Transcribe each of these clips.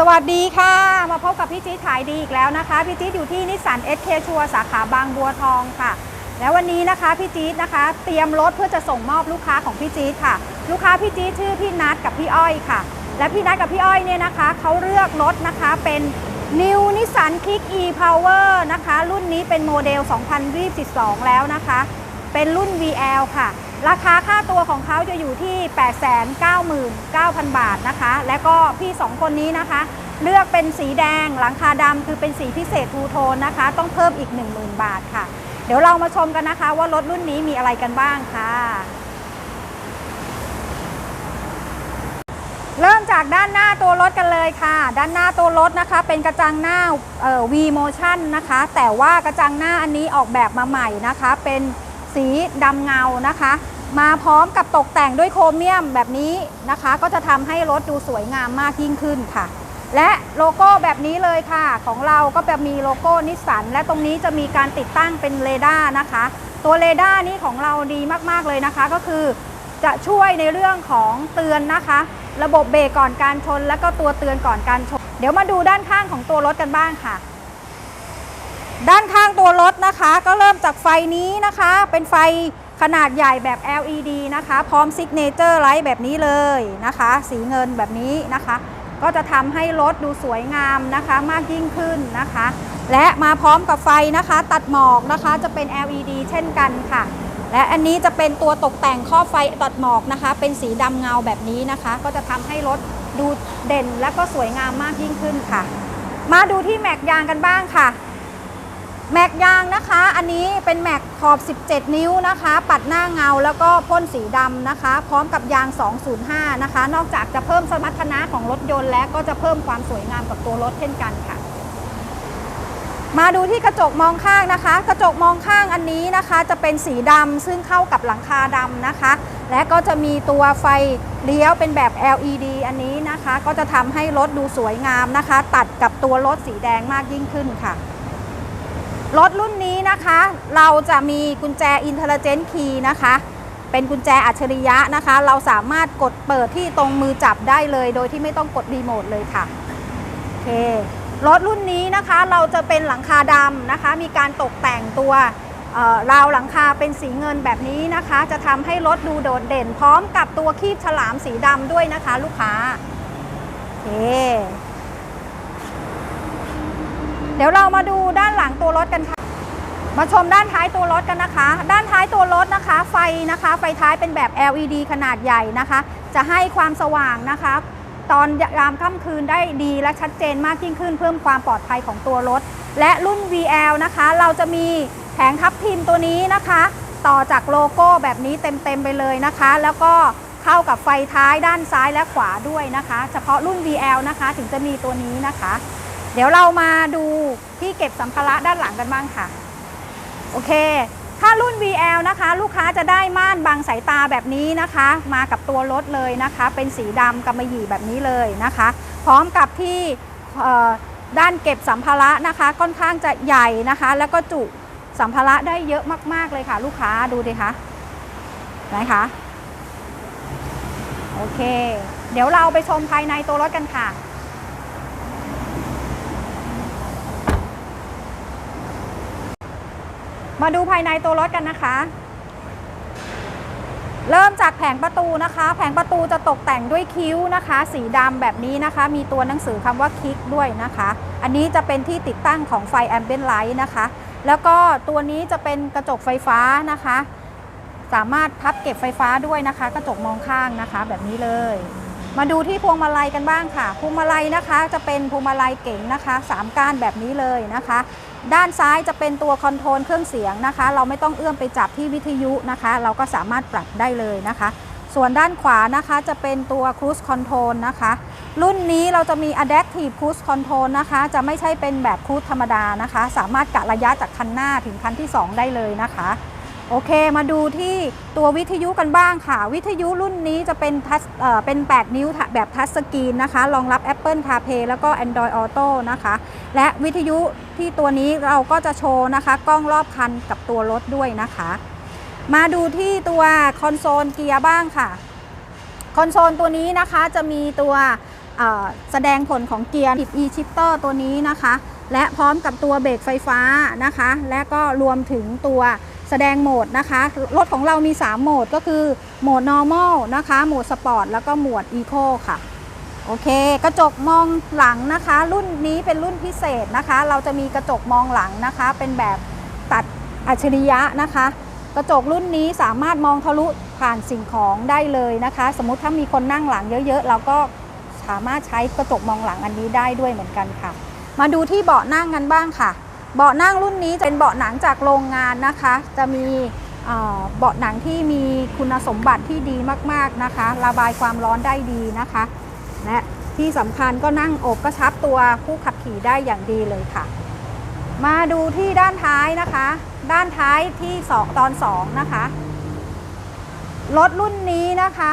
สวัสดีค่ะ มาพบกับพี่จี๊ดขายดีอีกแล้วนะคะ พี่จี๊ดอยู่ที่นิสสันเอสเคชัวสาขาบางบัวทองค่ะ แล้ววันนี้นะคะพี่จี๊ดนะคะ เตรียมรถเพื่อจะส่งมอบลูกค้าของพี่จี๊ดค่ะ ลูกค้าพี่จี๊ดชื่อพี่นัทกับพี่อ้อยค่ะ และพี่นัทกับพี่อ้อยเนี่ยนะคะเขาเลือกรถนะคะเป็น New Nissan Kick E Power นะคะ รุ่นนี้เป็นโมเดล 2022 แล้วนะคะ เป็นรุ่น VL ค่ะ ราคาค่าตัวของเขาจะอยู่ที่ 899,000 บาทนะคะ และก็พี่ 2 คนนี้นะคะ เลือกเป็นสีแดงหลังคาดำคือเป็นสีพิเศษทูโทนนะคะ ต้องเพิ่มอีก 10,000 บาทค่ะ เดี๋ยวเรามาชมกันนะคะ ว่ารถรุ่นนี้มีอะไรกันบ้างค่ะ เริ่มจากด้านหน้าตัวรถกันเลยค่ะ ด้านหน้าตัวรถนะคะ เป็นกระจังหน้าออ V Motion นะคะ แต่ว่ากระจังหน้าอันนี้ออกแบบมาใหม่นะคะเป็น สีดำเงานะคะ มาพร้อมกับตกแต่งด้วยโครเมียมแบบนี้นะคะ ก็จะทำให้รถดูสวยงามมากยิ่งขึ้นค่ะ และโลโก้แบบนี้เลยค่ะ ของเราก็จะมีโลโก้นิสสันและตรงนี้จะมีการติดตั้งเป็นเรดาร์นะคะ ตัวเรดาร์นี้ของเราดีมากๆเลยนะคะ ก็คือจะช่วยในเรื่องของเตือนนะคะ ระบบเบรกก่อนการชน และก็ตัวเตือนก่อนการชน เดี๋ยวมาดูด้านข้างของตัวรถกันบ้างค่ะ ด้านข้างตัวรถนะคะ ก็เริ่มจากไฟนี้นะคะ เป็นไฟขนาดใหญ่แบบ LED นะคะ พร้อมซิกเนเจอร์ไลท์แบบนี้เลยนะคะ สีเงินแบบนี้นะคะ ก็จะทำให้รถดูสวยงามนะคะมากยิ่งขึ้นนะคะ และมาพร้อมกับไฟนะคะ ตัดหมอกนะคะจะเป็น LED เช่นกันค่ะ และอันนี้จะเป็นตัวตกแต่งข้อไฟตัดหมอกนะคะ เป็นสีดำเงาแบบนี้นะคะ ก็จะทำให้รถดูเด่นและก็สวยงามมากยิ่งขึ้นค่ะ มาดูที่แม็กยางกันบ้างค่ะ แม็กยางนะคะ อันนี้เป็นแม็กขอบ 17 นิ้วนะคะ ปัดหน้าเงาแล้วก็พ่นสีดำนะคะ พร้อมกับยาง 205 นะคะ นอกจากจะเพิ่มสมรรถนะของรถยนต์ แล้วก็จะเพิ่มความสวยงามกับตัวรถเช่นกันค่ะ มาดูที่กระจกมองข้างนะคะ กระจกมองข้างอันนี้นะคะ จะเป็นสีดำซึ่งเข้ากับหลังคาดำนะคะ และก็จะมีตัวไฟเลี้ยวเป็นแบบ LED อันนี้นะคะ ก็จะทำให้รถดูสวยงามนะคะ ตัดกับตัวรถสีแดงมากยิ่งขึ้นค่ะ รถรุ่นนี้นะคะ เราจะมีกุญแจ Intelligent Key นะคะ เป็นกุญแจอัจฉริยะนะคะ เราสามารถกดเปิดที่ตรงมือจับได้เลย โดยที่ไม่ต้องกดรีโมทเลยค่ะโอเครถรุ่นนี้นะคะเราจะเป็นหลังคาดำนะคะ มีการตกแต่งตัวราวหลังคาเป็นสีเงินแบบนี้นะคะ จะทำให้รถดูโดดเด่น พร้อมกับตัวคีบฉลามสีดำด้วยนะคะ ลูกค้าโอเค เดี๋ยวเรามาดูด้านหลังตัวรถกันค่ะ มาชมด้านท้ายตัวรถกันนะคะ ด้านท้ายตัวรถนะคะ ไฟนะคะ ไฟท้ายเป็นแบบ LED ขนาดใหญ่นะคะ จะให้ความสว่างนะคะ ตอนยามค่ำคืนได้ดีและชัดเจนมากยิ่งขึ้น เพิ่มความปลอดภัยของตัวรถ และรุ่น VL นะคะ เราจะมีแผงทับทิมตัวนี้นะคะ ต่อจากโลโก้แบบนี้เต็มๆไปเลยนะคะ แล้วก็เข้ากับไฟท้ายด้านซ้ายและขวาด้วยนะคะ เฉพาะรุ่น VL นะคะ ถึงจะมีตัวนี้นะคะ เดี๋ยวเรามาดูที่เก็บสัมภาระด้านหลังกันบ้างค่ะ โอเค ถ้ารุ่น VL นะคะ ลูกค้าจะได้ม่านบังสายตาแบบนี้นะคะ มากับตัวรถเลยนะคะ เป็นสีดำกำมะหยี่แบบนี้เลยนะคะ พร้อมกับที่ด้านเก็บสัมภาระนะคะ ค่อนข้างจะใหญ่นะคะ แล้วก็จุสัมภาระได้เยอะมาก ๆ เลยค่ะ ลูกค้าดูดิคะไหนคะโอเค เดี๋ยวเราไปชมภายในตัวรถกันค่ะ มาดูภายในตัวรถกันนะคะ เริ่มจากแผงประตูนะคะ แผงประตูจะตกแต่งด้วยคิ้วนะคะ สีดำแบบนี้นะคะ มีตัวหนังสือคำว่าคิกด้วยนะคะ อันนี้จะเป็นที่ติดตั้งของไฟแอมเบียนไลท์นะคะ แล้วก็ตัวนี้จะเป็นกระจกไฟฟ้านะคะ สามารถพับเก็บไฟฟ้าด้วยนะคะ กระจกมองข้างนะคะ แบบนี้เลย มาดูที่พวงมาลัยกันบ้างค่ะ พวงมาลัยนะคะ จะเป็นพวงมาลัยเก๋งนะคะสามก้านแบบนี้เลยนะคะ ด้านซ้ายจะเป็นตัวคอนโทรลเครื่องเสียงนะคะ เราไม่ต้องเอื้อมไปจับที่วิทยุนะคะ เราก็สามารถปรับได้เลยนะคะ ส่วนด้านขวานะคะจะเป็นตัว Cruise Control นะคะ รุ่นนี้เราจะมี Adaptive Cruise Control นะคะ จะไม่ใช่เป็นแบบครู i ธรรมดานะคะ สามารถกะระยะจากคันหน้าถึงคันที่ 2 ได้เลยนะคะ โอเคมาดูที่ตัววิทยุกันบ้างค่ะ วิทยุรุ่นนี้จะเป็นทัชเป็น 8 นิ้วแบบทัชสกรีนนะคะรองรับ Apple CarPlay แล้วก็ Android Auto นะคะ และวิทยุที่ตัวนี้เราก็จะโชว์นะคะ กล้องรอบคันกับตัวรถด้วยนะคะ มาดูที่ตัวคอนโซลเกียร์บ้างค่ะ คอนโซลตัวนี้นะคะจะมีตัวแสดงผลของเกียร์ e shifter ตัวนี้นะคะ และพร้อมกับตัวเบรกไฟฟ้านะคะ และก็รวมถึงตัว แสดงโหมดนะคะ รถของเรามี 3 โหมดก็คือโหมด normal นะคะ โหมด sport แล้วก็โหมด eco ค่ะโอเค กระจกมองหลังนะคะ รุ่นนี้เป็นรุ่นพิเศษนะคะ เราจะมีกระจกมองหลังนะคะ เป็นแบบตัดอัจฉริยะนะคะ กระจกรุ่นนี้สามารถมองทะลุผ่านสิ่งของได้เลยนะคะ สมมติถ้ามีคนนั่งหลังเยอะๆ เราก็สามารถใช้กระจกมองหลังอันนี้ได้ด้วยเหมือนกันค่ะ มาดูที่เบาะนั่งกันบ้างค่ะ เบาะนั่งรุ่นนี้จะเป็นเบาะหนังจากโรงงานนะคะ จะมีเบาะหนังที่มีคุณสมบัติที่ดีมากๆนะคะ ระบายความร้อนได้ดีนะคะ และที่สำคัญก็นั่งอบกระชับตัวผู้ขับขี่ได้อย่างดีเลยค่ะ มาดูที่ด้านท้ายนะคะ ด้านท้ายที่สองตอนสองนะคะรถรุ่นนี้นะคะ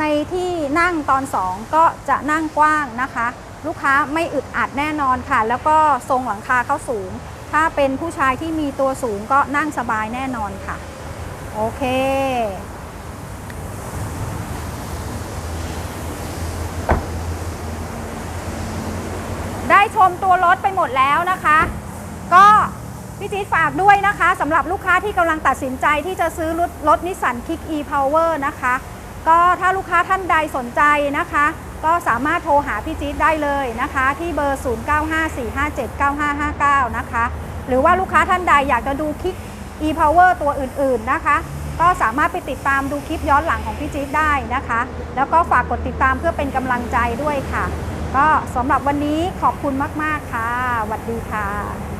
ในที่นั่งตอนสองก็จะนั่งกว้างนะคะ ลูกค้าไม่อึดอัดแน่นอนค่ะ แล้วก็ทรงหลังคาเข้าสูง ถ้าเป็นผู้ชายที่มีตัวสูงก็นั่งสบายแน่นอนค่ะ โอเค ได้ชมตัวรถไปหมดแล้วนะคะ ก็พี่จี๊ดฝากด้วยนะคะสำหรับลูกค้าที่กำลังตัดสินใจที่จะซื้อรถรถนิสสันคิก e power นะคะ ก็ถ้าลูกค้าท่านใดสนใจนะคะ ก็สามารถโทรหาพี่จี๊ดได้เลยนะคะ ที่เบอร์ 0954579559 นะคะ หรือว่าลูกค้าท่านใดอยากจะดูคลิป e power ตัวอื่นๆนะคะ ก็สามารถไปติดตามดูคลิปย้อนหลังของพี่จี๊ดได้นะคะ แล้วก็ฝากกดติดตามเพื่อเป็นกำลังใจด้วยค่ะ ก็สำหรับวันนี้ขอบคุณมาก ๆ ค่ะสวัสดีค่ะ